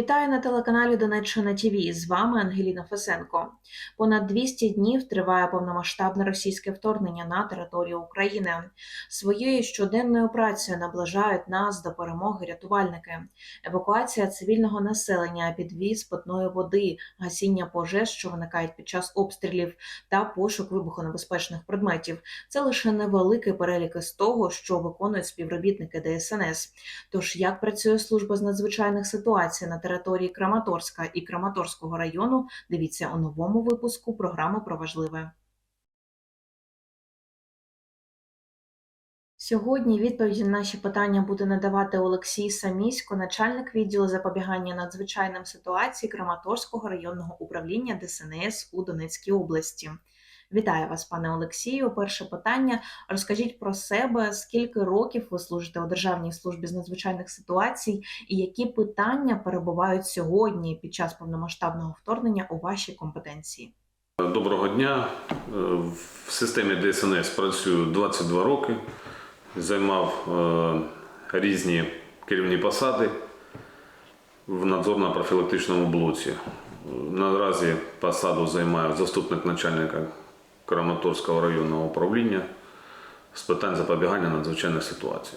Вітаю на телеканалі Донеччина ТВ. З вами Ангеліна Фесенко. Понад 200 днів триває повномасштабне російське вторгнення на територію України. Своєю щоденною працею наближають нас до перемоги рятувальники. Евакуація цивільного населення, підвіз питної води, гасіння пожеж, що виникають під час обстрілів, та пошук вибухонебезпечних предметів. Це лише невеликий перелік із того, що виконують співробітники ДСНС. Тож як працює служба з надзвичайних ситуацій на території Краматорська і Краматорського району, дивіться у новому випуску програми про важливе. Сьогодні відповіді на наші питання буде надавати Олексій Самісько, начальник відділу запобігання надзвичайним ситуацій Краматорського районного управління ДСНС у Донецькій області. Вітаю вас, пане Олексію. Перше питання: розкажіть про себе, скільки років ви служите у Державній службі з надзвичайних ситуацій, і які питання перебувають сьогодні під час повномасштабного вторгнення у вашій компетенції? Доброго дня. Е, В системі ДСНС працюю 22 роки. Займав е, різні керівні посади в надзорно-профілактичному блоці. Наразі посаду займаю заступник начальника Краматорського районного управління з питань запобігання надзвичайних ситуацій.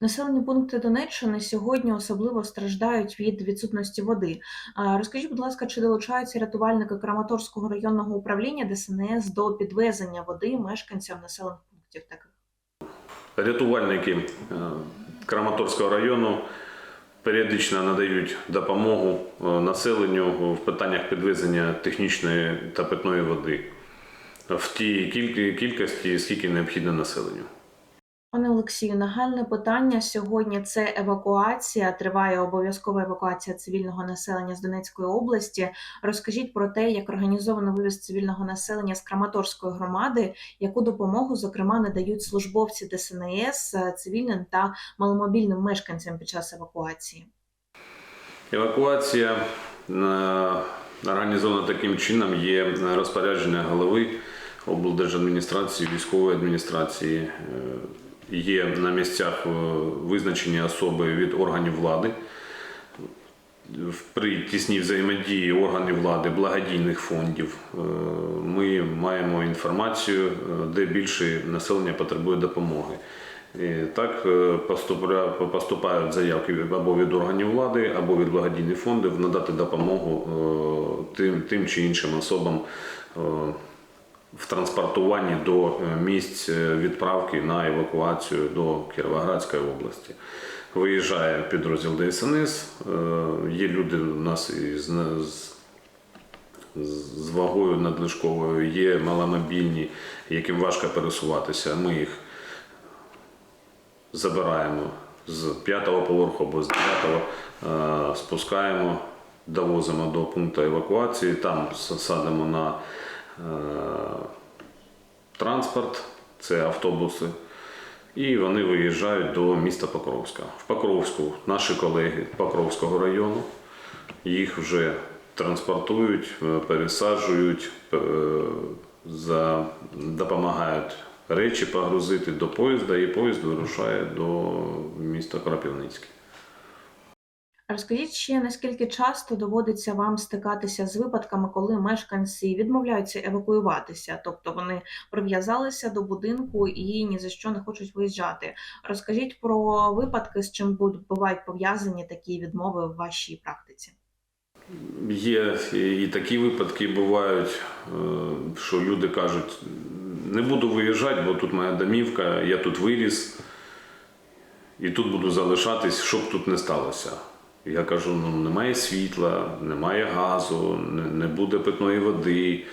Населені пункти Донеччини сьогодні особливо страждають від відсутності води. Розкажіть, будь ласка, чи долучаються рятувальники Краматорського районного управління ДСНС до підвезення води мешканцям населених пунктів таких? Рятувальники е, Краматорського району періодично надають допомогу е, населенню в питаннях підвезення технічної та питної води в тій кіль- кількості, скільки необхідно населенню. Пане Олексію, нагальне питання сьогодні це евакуація. Триває обов'язкова евакуація цивільного населення з Донецької області. Розкажіть про те, як організовано вивіз цивільного населення з Краматорської громади, яку допомогу, зокрема, надають службовці ДСНС е, цивільним та маломобільним мешканцям під час евакуації. Евакуація е, організована таким чином, є розпорядження голови облдержадміністрації, військової адміністрації. е, Є на місцях е, визначені особи від органів влади. При тісній взаємодії органів влади, благодійних фондів е, ми маємо інформацію, де більше населення потребує допомоги. І так поступають заявки або від органів влади, або від благодійних фондів надати допомогу тим, тим чи іншим особам в транспортуванні до е, місць е, відправки на евакуацію до Кіровоградської області. Виїжджає підрозділ ДСНС. е, Є люди у нас із з, вагою надлишковою, є маломобільні, яким важко пересуватися. Ми їх забираємо з п'ятого поверху або з дев'ятого, е, спускаємо, довозимо до пункту евакуації, там садимо на транспорт, це автобуси, і вони виїжджають до міста Покровська. В Покровську наші колеги Покровського району їх вже транспортують, е, пересаджують, е, допомагають речі погрузити до поїзда, і поїзд вирушає до міста Крапівницьке. Розкажіть ще наскільки часто доводиться вам стикатися з випадками, коли мешканці відмовляються евакуюватися, тобто вони прив'язалися до будинку і ні за що не хочуть виїжджати. Розкажіть про випадки, з чим бувають пов'язані такі відмови в вашій практиці. Є і такі випадки бувають, е, що люди кажуть, не буду виїжджати, бо тут моя домівка, я тут виріс, і тут буду залишатись, що б тут не сталося. Я кажу: ну немає світла, немає газу, не, буде питної води.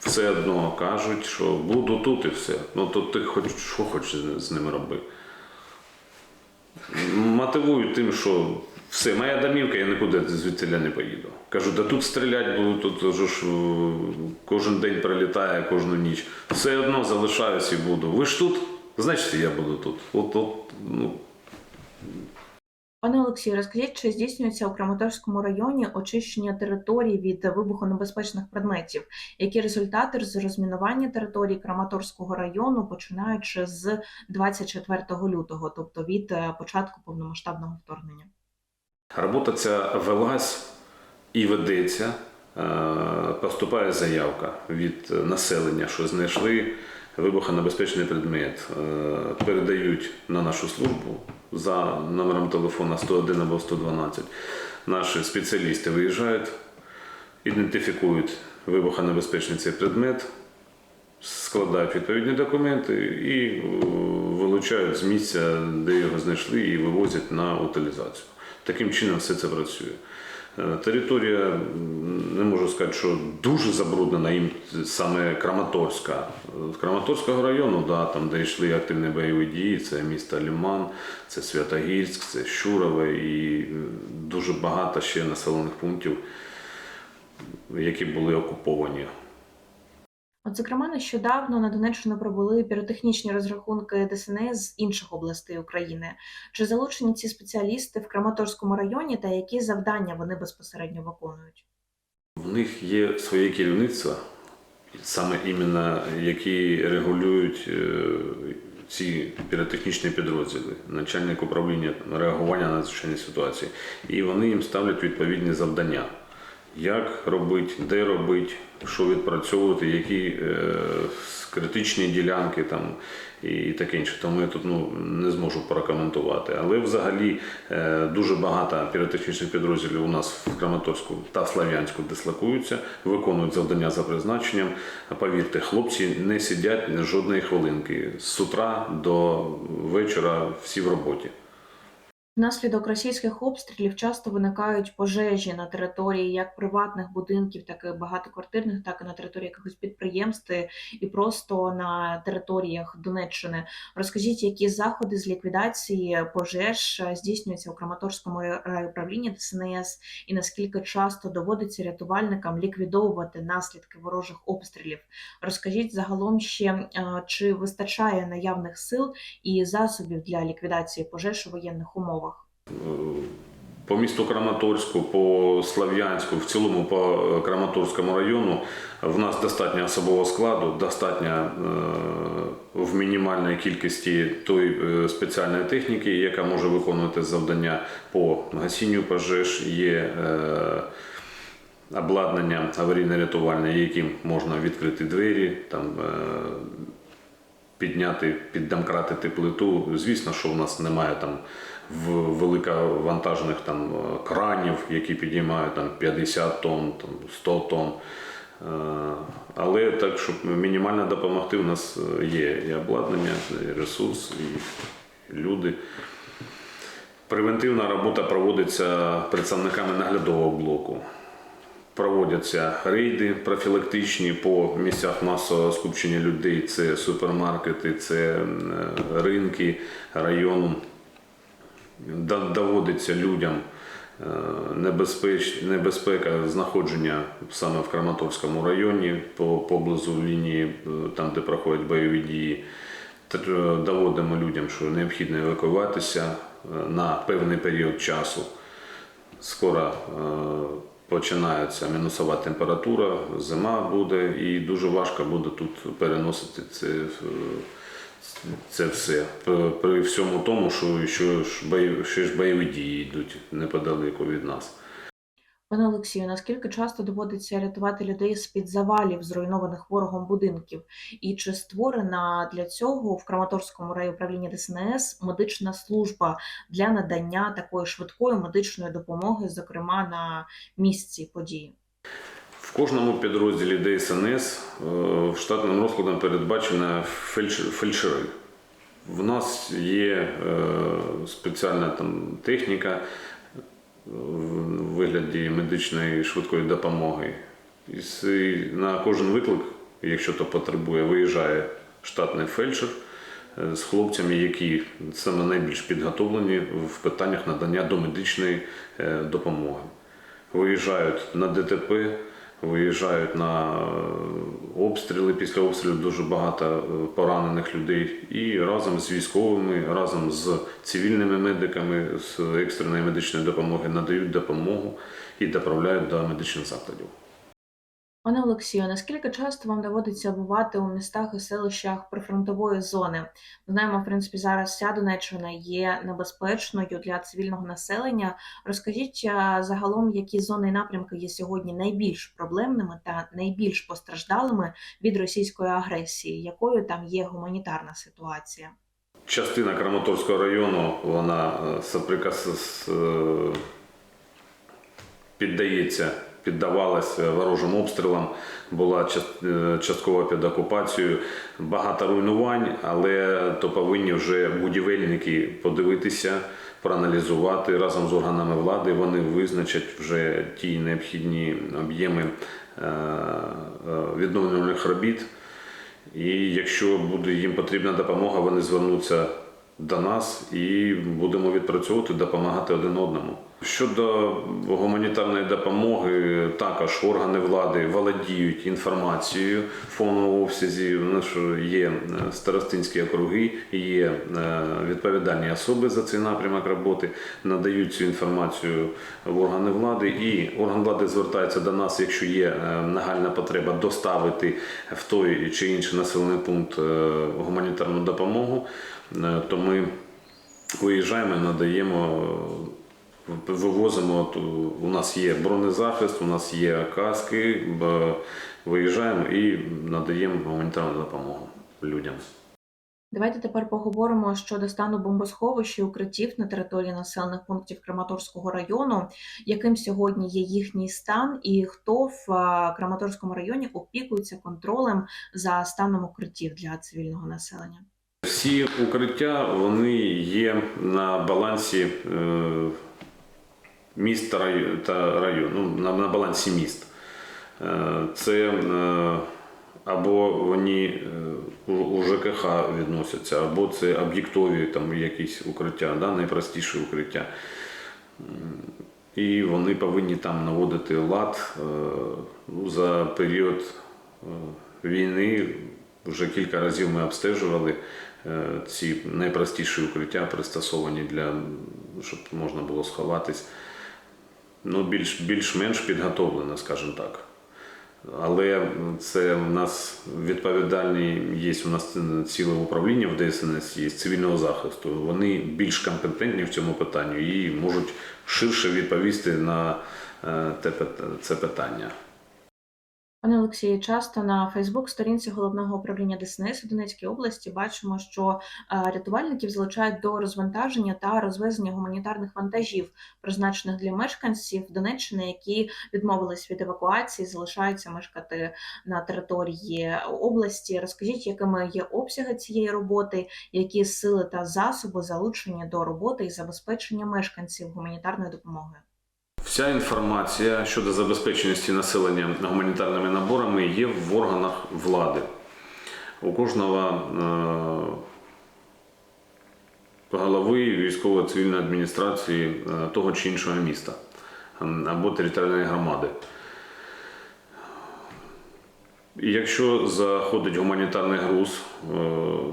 Все одно кажуть, що буду тут і все. Ну то ти хоч що хочеш з- ними робити. Мотивую тим, що все, моя домівка, я нікуди звідтіля не поїду. Кажу, да тут стріляти будуть, тут ж е, кожен день прилітає, кожну ніч. Все одно залишаюсь і буду. Ви ж тут, значить, я буду тут. От, от, ну, Пане Олексію, розкажіть, чи здійснюється у Краматорському районі очищення територій від вибухонебезпечних предметів? Які результати з розмінування території Краматорського району, починаючи з 24 лютого, тобто від е, початку повномасштабного вторгнення? Робота ця велась і ведеться. Е, Поступає заявка від населення, що знайшли вибухонебезпечний предмет. Е, Передають на нашу службу за номером телефона 101 або 112. Наші спеціалісти виїжджають, ідентифікують вибухонебезпечний цей предмет, складають відповідні документи і е, вилучають з місця, де його знайшли, і вивозять на утилізацію. Таким чином все це працює. Е, Територія, не можу сказати, що дуже забруднена їм саме Краматорська. З Краматорського району, да, там, де йшли активні бойові дії, це місто Ліман, це Святогірськ, це Щурове і дуже багато ще населених пунктів, які були окуповані. От, зокрема, нещодавно на Донеччину прибули піротехнічні розрахунки ДСНС з інших областей України. Чи залучені ці спеціалісти в Краматорському районі та які завдання вони безпосередньо виконують? В них є своє керівництво, саме іменно які регулюють е, ці піротехнічні підрозділи, начальник управління реагування на надзвичайні ситуації. І вони їм ставлять відповідні завдання. Як робити, де робити, що відпрацьовувати, які е, критичні ділянки там і таке інше. Тому я тут ну, не зможу прокоментувати. Але взагалі е, дуже багато піротехнічних підрозділів у нас в Краматорську та Слав'янську дислокуються, виконують завдання за призначенням. Повірте, хлопці не сидять жодної хвилинки з утра до вечора всі в роботі. Внаслідок російських обстрілів часто виникають пожежі на території як приватних будинків, так і багатоквартирних, так і на території якихось підприємств і просто на територіях Донеччини. Розкажіть, які заходи з ліквідації пожеж здійснюються у Краматорському рай- райуправлінні ДСНС, і наскільки часто доводиться рятувальникам ліквідовувати наслідки ворожих обстрілів? Розкажіть загалом ще, е, чи вистачає наявних сил і засобів для ліквідації пожеж у воєнних умовах? По місту Краматорську, по Слав'янську, в цілому по е, Краматорському району в нас достатньо особового складу, достатньо е, в мінімальній кількості тої е, спеціальної техніки, яка може виконувати завдання по гасінню пожеж. Є обладнання аварійно-рятувальне, яким можна відкрити двері, там, підняти, піддомкратити плиту. Звісно, що в нас немає там в великовантажних там е, кранів, які підіймають там 50 тонн, там 100 тонн. Е, Але так, щоб мінімально допомогти, у нас е, є і обладнання, і ресурс, і люди. Превентивна робота проводиться представниками наглядового блоку. Проводяться рейди профілактичні по місцях масового скупчення людей. Це супермаркети, це ринки району. Доводиться людям е, небезпеч, небезпека знаходження саме в Краматорському районі по поблизу лінії, е, там де проходять бойові дії. Доводимо людям, що необхідно евакуюватися е, на певний період часу. Скоро е, починається мінусова температура, зима буде, і дуже важко буде тут переносити це, е, це все. При- всьому тому, що, що ж бойові, ж бойові дії йдуть неподалеку від нас. Пане Олексію, наскільки часто доводиться рятувати людей з-під завалів зруйнованих ворогом будинків? І чи створена для цього в Краматорському райуправлінні ДСНС медична служба для надання такої швидкої медичної допомоги, зокрема на місці події? Кожному підрозділі ДСНС е, штатним розкладом передбачена фельдшер- фельдшери. В нас є е, спеціальна там техніка в вигляді медичної швидкої допомоги. І на кожен виклик, якщо то потребує, виїжджає штатний фельдшер е, з хлопцями, які саме найбільш підготовлені в питаннях надання домедичної е, допомоги. Виїжджають на ДТП, виїжджають на е, обстріли. Після обстрілів дуже багато е, поранених людей. І разом з військовими, разом з цивільними медиками з екстреної медичної допомоги надають допомогу і доправляють до медичних закладів. Пане Олексію, наскільки часто вам доводиться бувати у містах і селищах прифронтової зони? Ми знаємо, в принципі, зараз вся Донеччина є небезпечною для цивільного населення. Розкажіть загалом, які зони і напрямки є сьогодні найбільш проблемними та найбільш постраждалими від російської агресії, якою там є гуманітарна ситуація? Частина Краматорського району вона е, соприкас е, піддається, піддавалася ворожим обстрілам, була е, частково під окупацією. Багато руйнувань, але то повинні вже будівельники подивитися, проаналізувати разом з органами влади. Вони визначать вже ті необхідні об'єми е, е, відновлювальних робіт. І якщо буде їм потрібна допомога, вони звернуться до нас і будемо відпрацьовувати, допомагати один одному. Щодо гуманітарної допомоги, також органи влади володіють інформацією в повному обсязі. Нас є е, старостинські округи, є е, відповідальні особи за цей напрямок роботи, надають цю інформацію в органи влади, і орган влади звертається до нас, якщо є е, нагальна потреба доставити в той чи інший населений пункт гуманітарну допомогу, то ми виїжджаємо і надаємо. Вивозимо, от у нас є бронезахист, у нас є каски, виїжджаємо і надаємо гуманітарну допомогу людям. Давайте тепер поговоримо щодо стану бомбосховищ і укриттів на території населених пунктів Краматорського району. Яким сьогодні є їхній стан, і хто в Краматорському районі опікується контролем за станом укриттів для цивільного населення? Всі укриття вони є на балансі е, міст та району ну, на, балансі міст. Е, Це е, або вони е, у- ЖКХ відносяться, або це об'єктові там якісь укриття, да, найпростіші укриття. І вони повинні там наводити лад ну, за період війни. Вже кілька разів ми обстежували ці найпростіші укриття, пристосовані для щоб можна було сховатись. Ну, більш, більш-менш підготовлено, скажімо так. Але це в нас відповідальні є у нас ціле управління в ДСНС є цивільного захисту. Вони більш компетентні в цьому питанні і можуть ширше відповісти на е, це питання. Пане Олексію, часто на Фейсбук-сторінці головного управління ДСНС у Донецькій області бачимо, що е, рятувальників залучають до розвантаження та розвезення гуманітарних вантажів, призначених для мешканців Донеччини, які відмовились від евакуації, залишаються мешкати на території області. Розкажіть, якими є обсяги цієї роботи, які сили та засоби залучені до роботи і забезпечення мешканців гуманітарною допомогою? Вся інформація щодо забезпеченості населення гуманітарними наборами є в органах влади. У кожного е, голови військово-цивільної адміністрації е, того чи іншого міста або територіальної громади. Якщо заходить гуманітарний груз е,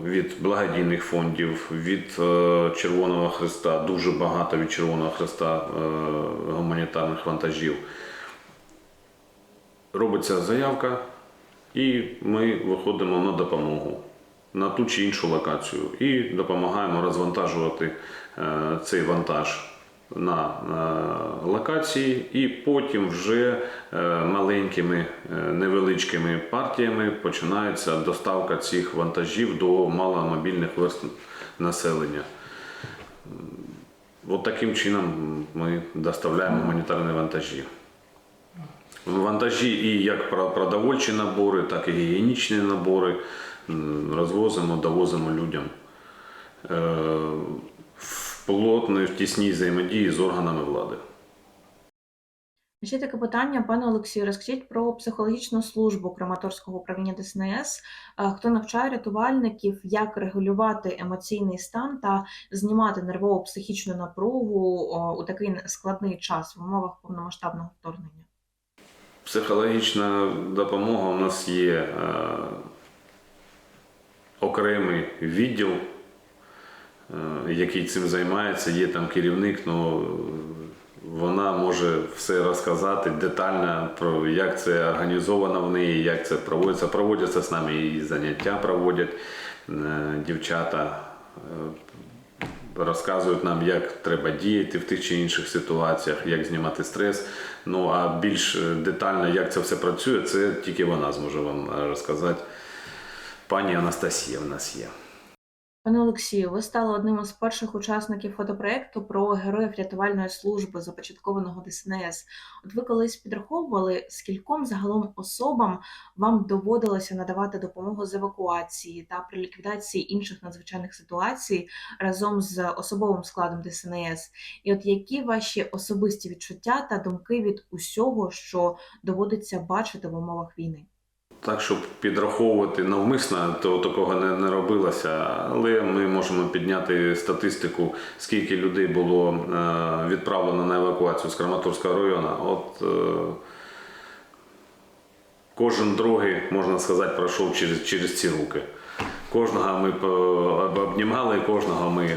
від благодійних фондів, від е, Червоного Христа, дуже багато від Червоного Христа е, гуманітарних вантажів, робиться заявка, і ми виходимо на допомогу на ту чи іншу локацію. І допомагаємо розвантажувати цей вантаж на е, локації, і потім вже е, маленькими е, невеличкими партіями починається доставка цих вантажів до маломобільних верств населення. От таким чином ми доставляємо гуманітарні вантажі. Вантажі і як продовольчі набори, так і гігієнічні набори розвозимо, довозимо людям Е, в тісній взаємодії з органами влади. Ще таке питання, пане Олексію, розкажіть про психологічну службу Краматорського управління ДСНС. Е, Хто навчає рятувальників, як регулювати емоційний стан та знімати нервово-психічну напругу у такий складний час в умовах повномасштабного вторгнення? Психологічна допомога у нас є е, окремий відділ, який цим займається. Є там керівник, але вона може все розказати детально про як це організовано в неї, як це проводиться. Проводяться з нами і заняття проводять е, дівчата. е, Розказують нам, як треба діяти в тих чи інших ситуаціях, як знімати стрес. Ну а більш е, детально, як це все працює, це тільки вона зможе вам е, розказати. Пані Анастасія в нас є. Пане Олексію, ви стали одним із перших учасників фотопроекту про героїв рятувальної служби, започаткованого ДСНС. От ви колись підраховували, скільком загалом особам вам доводилося надавати допомогу з евакуації та при ліквідації інших надзвичайних ситуацій разом з особовим складом ДСНС? І от які ваші особисті відчуття та думки від усього, що доводиться бачити в умовах війни? Так, щоб підраховувати навмисно, то такого не, не робилося. Але ми можемо підняти статистику, скільки людей було е, відправлено на евакуацію з Краматорського району. От е, кожен другий, можна сказати, пройшов через, через ці руки. Кожного ми обнімали, кожного ми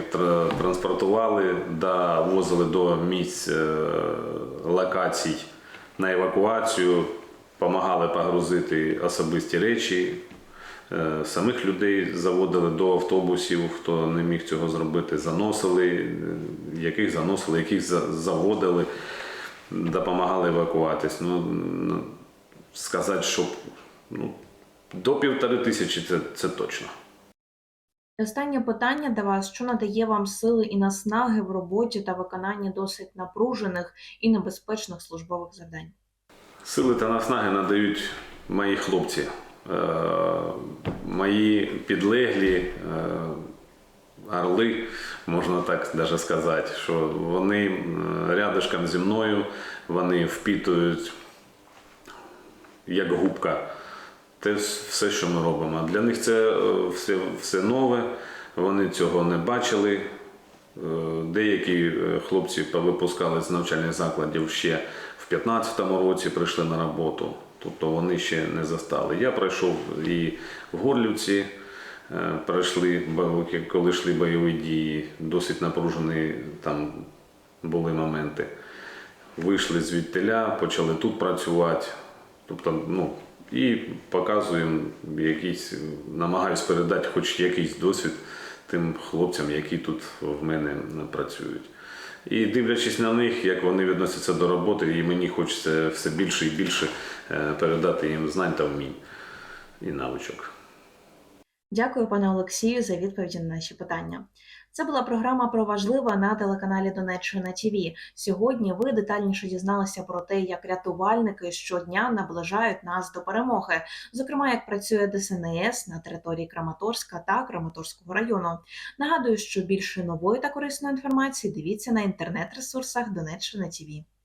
транспортували, да, возили до місць е, локацій на евакуацію, допомагали погрузити особисті речі. Е, Самих людей заводили до автобусів, хто не міг цього зробити, заносили, е, яких заносили, яких заводили, допомагали евакуватись. Ну, ну, сказати, що ну, до півтори тисячі це, це точно. Останнє питання до вас: що надає вам сили і наснаги в роботі та виконанні досить напружених і небезпечних службових завдань? Сили та наснаги надають мої хлопці, е, мої підлеглі е, орли, можна так даже сказати, що вони е, рядышком зі мною, вони впитують як губка. Те все, що ми робимо. Для них це все, все нове, вони цього не бачили. Деякі хлопці повипускали з навчальних закладів ще в 2015 році, прийшли на роботу, тобто вони ще не застали. Я пройшов і в Горлівці, е, пройшли, коли йшли бойові дії, досить напружені там були моменти. Вийшли звідтиля, почали тут працювати. Тобто, ну, і показуємо якийсь, намагаюсь передати хоч якийсь досвід тим хлопцям, які тут в мене працюють. І дивлячись на них, як вони відносяться до роботи, і мені хочеться все більше і більше е, передати їм знань та вмінь і навичок. Дякую, пане Олексію, за відповіді на наші питання. Це була програма про важливе на телеканалі Донеччина ТВ. Сьогодні ви детальніше дізналися про те, як рятувальники щодня наближають нас до перемоги, зокрема, як працює ДСНС на території Краматорська та Краматорського району. Нагадую, що більше нової та корисної інформації дивіться на інтернет-ресурсах Донеччина ТВ.